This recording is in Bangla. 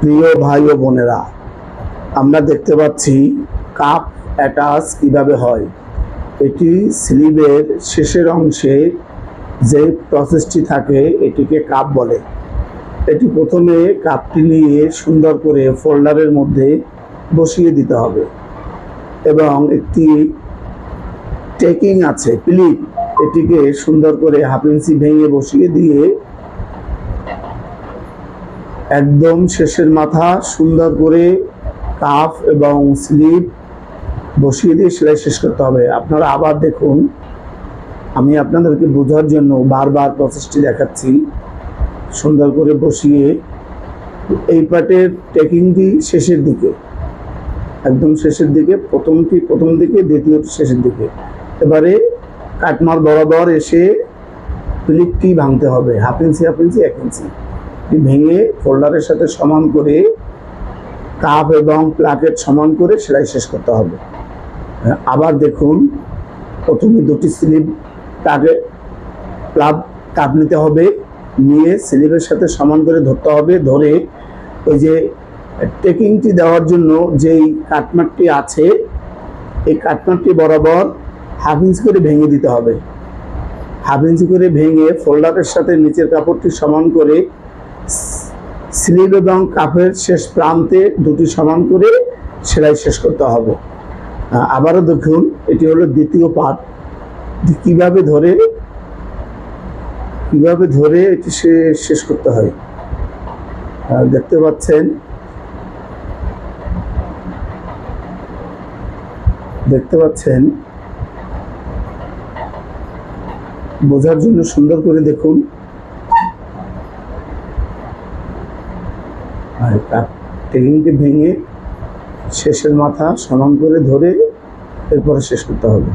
প্রিয় ভাই ও বোনেরা, আমরা দেখতে পাচ্ছি কাপ অ্যাটাচ কীভাবে হয়। এটি স্লিভের শেষের অংশে যে প্রসেসটি থাকে, এটিকে কাপ বলে। এটি প্রথমে কাপটি নিয়ে সুন্দর করে ফোল্ডারের মধ্যে বসিয়ে দিতে হবে এবং একটি টেকিং আছে, ক্লিপ। এটিকে সুন্দর করে হাফ ইঞ্চি ভেঙে বসিয়ে দিয়ে একদম শেষের মাথা, সুন্দর করে কাফ এবং স্লিপ বসিয়ে দিয়ে সেলাই শেষ করতে হবে। আপনারা আবার দেখুন, আমি আপনাদেরকে বোঝার জন্য বারবার প্রসেসটি দেখাচ্ছি। সুন্দর করে বসিয়ে এই পার্টের টেকিংটি শেষের দিকে, একদম শেষের দিকে, প্রথমটি প্রথম দিকে, দ্বিতীয়টি শেষের দিকে। এবারে কাটমার বরাবর এসে ক্লিপটি ভাঙতে হবে হাফ ইঞ্চি হাফ ইঞ্চি এক ইঞ্চি ভেঙে ফোল্ডারের সাথে সমান করে কাপ এবং প্লাকেট সমান করে সেলাই শেষ করতে হবে। হ্যাঁ, আবার দেখুন প্রথমে দুটি স্লিপ তাকে প্লাব কাপ নিতে হবে নিয়ে স্লিপের সাথে সমান করে ধরতে হবে ধরে ওই যে টেকিংটি দেওয়ার জন্য যেই কাটমারটি আছে এই কাটমারটি বরাবর হাফ ইঞ্চ করে ভেঙে দিতে হবে। হাফ ইঞ্চি করে ভেঙে ফোল্ডারের সাথে নিচের কাপড়টি সমান করে স্লিভ এবং কাপের শেষ প্রান্তে দুটি সমান করে সেলাই শেষ করতে হবে। আবারও দেখুন, এটি হলো দ্বিতীয় পার্ট কীভাবে ধরে কীভাবে ধরে এটি শেষ করতে হয়। দেখতে পাচ্ছেন। দেখতে পাচ্ছেন। বোঝার জন্য সুন্দর করে দেখুন। আর তার টেকিংটি ভেঙে শেষের মাথা সমান করে ধরে এরপরে শেষ করতে হবে।